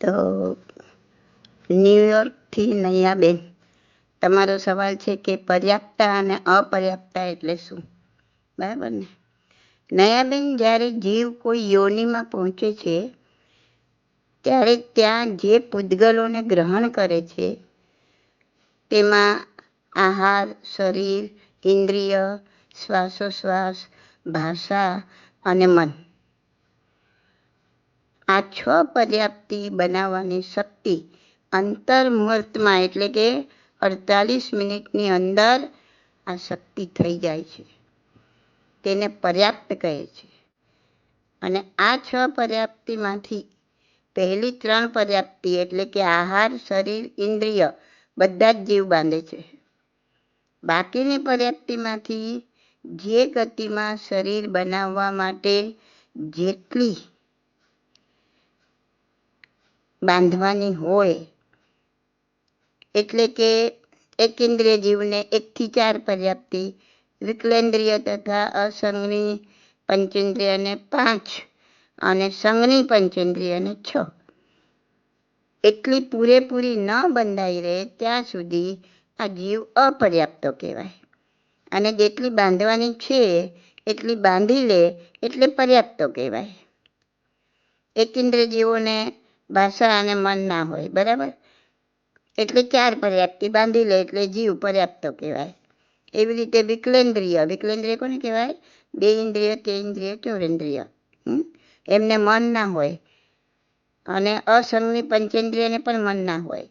તો ન્યુયોર્કથી નૈયાબેન, તમારો સવાલ છે કે પર્યાપ્તતા અને અપર્યાપ્તતા એટલે શું? બરાબર ને? નયાબેન જ્યારે જીવ કોઈ યોનિમાં પહોંચે છે, ત્યારે ત્યાં જે પૂદગલોને ગ્રહણ કરે છે, તેમાં આહાર, શરીર, ઇન્દ્રિય, શ્વાસોશ્વાસ, ભાષા અને મન. આ છ પર્યાપ્તિ બનાવવાની શક્તિ અંતર્મુહૂર્તમાં એટલે કે અડતાલીસ મિનિટની અંદર આ શક્તિ થઈ જાય છે. તેને પર્યાપ્ત કહે છે. અને આ છ પર્યાપ્તિમાંથી પહેલી ત્રણ પર્યાપ્તિ એટલે કે આહાર, શરીર, ઇન્દ્રિય બધા જ જીવ બાંધે છે. બાકીની પર્યાપ્તિમાંથી જે ગતિમાં શરીર બનાવવા માટે જેટલી બાંધવાની હોય. એટલે કે એક ઇન્દ્રિય જીવને એકથી ચાર પર્યાપ્તિ, વિકલેન્દ્રિય તથા અસંગની પંચેન્દ્રિયને પાંચ અને સંઘની પંચેન્દ્રિયને છ. એટલી પૂરેપૂરી ન બંધાઈ રહે ત્યાં સુધી આ જીવ અપર્યાપ્તો કહેવાય. અને જેટલી બાંધવાની છે, એટલી બાંધી લે એટલે પર્યાપ્તો કહેવાય. એક ઇન્દ્રિય જીવોને ભાષા અને મન ના હોય, બરાબર? એટલે ચાર પર્યાપ્તિ બાંધી લે, એટલે જીવ પર્યાપ્તો કહેવાય. એવી રીતે વિકલેન્દ્રિય વિકલેન્દ્રિય કોને કહેવાય? બે ઇન્દ્રિય તે ઇન્દ્રિય ચોરેન્દ્રિય એમને મન ના હોય અને અસંગની પંચેન્દ્રિયને પણ મન ના હોય.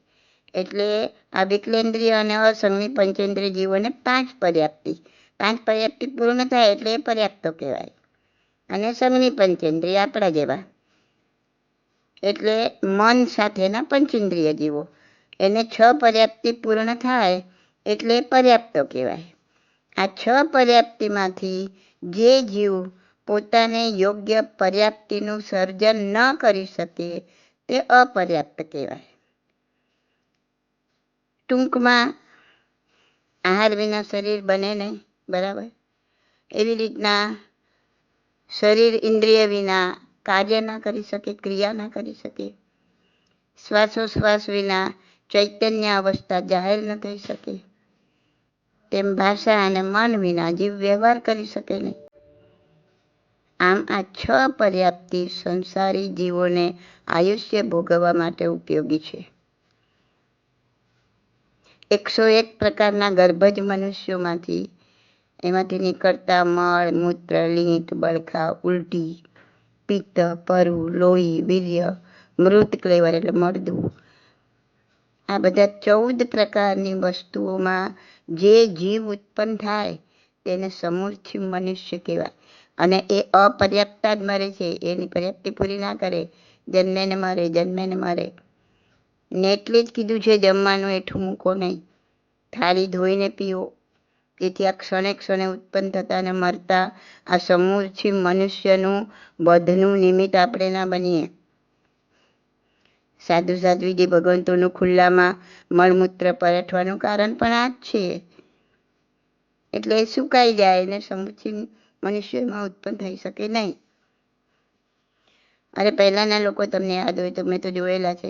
એટલે આ વિકલેન્દ્રિય અને અસંગની પંચેન્દ્રિય જીવોને પાંચ પર્યાપ્તિ પાંચ પર્યાપ્તિ પૂર્ણ થાય એટલે એ પર્યાપ્તો કહેવાય. અને સંઘની પંચેન્દ્રિય આપણા જેવા. એટલે મન સાથેના પંચેન્દ્રિય જીવો. એને છ પર્યાપ્તિ પૂર્ણ થાય એટલે પર્યાપ્તો કહેવાય. આ છ પર્યાપ્તિમાંથી જે જીવ પોતાને યોગ્ય પર્યાપ્તિનું સર્જન ન કરી શકે તે અપર્યાપ્ત કહેવાય. ટૂંકમાં આહાર વિના શરીર બને નહીં, બરાબર? એવી રીતના શરીર ઇન્દ્રિય વિના કાર્ય ના કરી શકે, ક્રિયા ના કરી શકે. શ્વાસોશ્વાસ વિના ચૈતન્ય અવસ્થા જાહેર ન થઈ શકે. તેમ ભાષા અને મન વિના જીવ વ્યવહાર કરી શકે નહીં. આમ આ છ પર્યાપ્તિ સંસારી જીવોને આયુષ્ય ભોગવવા માટે ઉપયોગી છે. એકસો એક પ્રકારના ગર્ભજ મનુષ્યોમાંથી એમાંથી નીકળતા મળ, મૂત્ર, લીંટ બળખા ઉલટી પિત્ત, પરુ, લોહી, વીર્ય, મૃત ક્લેવર એટલે મળદું આ બધા ચૌદ પ્રકારની વસ્તુઓમાં જે જીવ ઉત્પન્ન થાય તેને સમૂળથી મનુષ્ય કહેવાય. અને એ અપર્યાપ્તા જ મરે છે. એની પર્યાપ્તિ પૂરી ના કરે. જન્મે ને મરે, જન્મે ને મરે. ને એટલે જ કીધું છે જમવાનું એઠું મૂકો નહીં. થાળી ધોઈને પીવો તેથી આ ક્ષણે ક્ષણે ઉત્પન્ન થતા અને મરતા આ સમૂળથી મનુષ્યનું બધનું નિમિત્ત આપણે ના બનીએ. સાધુ સાધ્વીજી ભગવંતોનું ખુલ્લામાં મળમૂત્ર પરઠવાનું કારણ પણ આ જ છે. એટલે સુકાઈ જાય અને સમૂળથી મનુષ્યમાં ઉત્પન્ન થઈ શકે નહીં. અરે પહેલાંના લોકો તમને યાદ હોય તો મેં તો જોયેલા છે.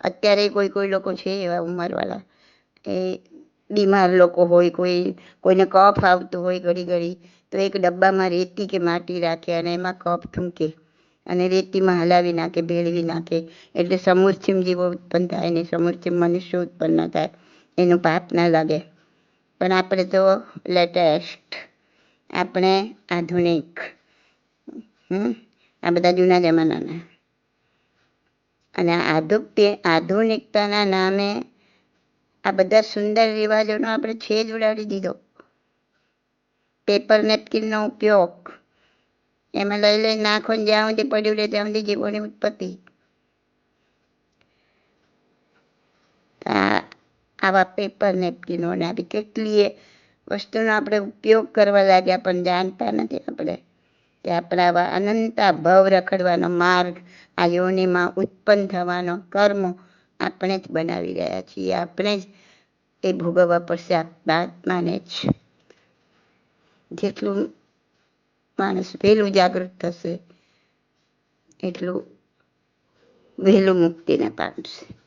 અત્યારે કોઈ કોઈ લોકો છે એવા ઉંમરવાળા. એ બીમાર લોકો હોય, કોઈ, કોઈને કફ આવતો હોય ઘડી ઘડી, તો એક ડબ્બામાં રેતી કે માટી રાખે અને એમાં કફ થૂંકે અને રેતીમાં હલાવી નાખે, ભેળવી નાખે. એટલે સમૂર્છિમ જીવો ઉત્પન્ન થાય ને સમૂર્છિમ મનુષ્ય ઉત્પન્ન થાય. એનું પાપ ના લાગે. પણ આપણે તો લેટેસ્ટ, આપણે આધુનિક આ બધા જૂના જમાનાના. અને આધુનિક આધુનિકતાના નામે આ બધા સુંદર રિવાજોનો આપણે છેદ ઉડાડી દીધો. પેપર નેપકિનનો ઉપયોગ. એમાં લઈ લઈ નાખો જ્યાં સુધી પડ્યું રહે ત્યાં સુધી જીવોની ઉત્પત્તિ. આવા પેપર નેપકિનો ને આવી કેટલી વસ્તુનો આપણે ઉપયોગ કરવા લાગ્યા પણ જાણતા નથી આપણે કે આપણા આવા અનંતા ભવ રખડવાનો માર્ગ, આ યોનિમાં ઉત્પન્ન થવાનો કર્મ આપણે જ બનાવી રહ્યા છીએ. આપણે જ એ ભોગવવા પડશે આત્માને જ. જેટલું માણસ વહેલું જાગૃત થશે, એટલું વહેલું મુક્તિને પામશે.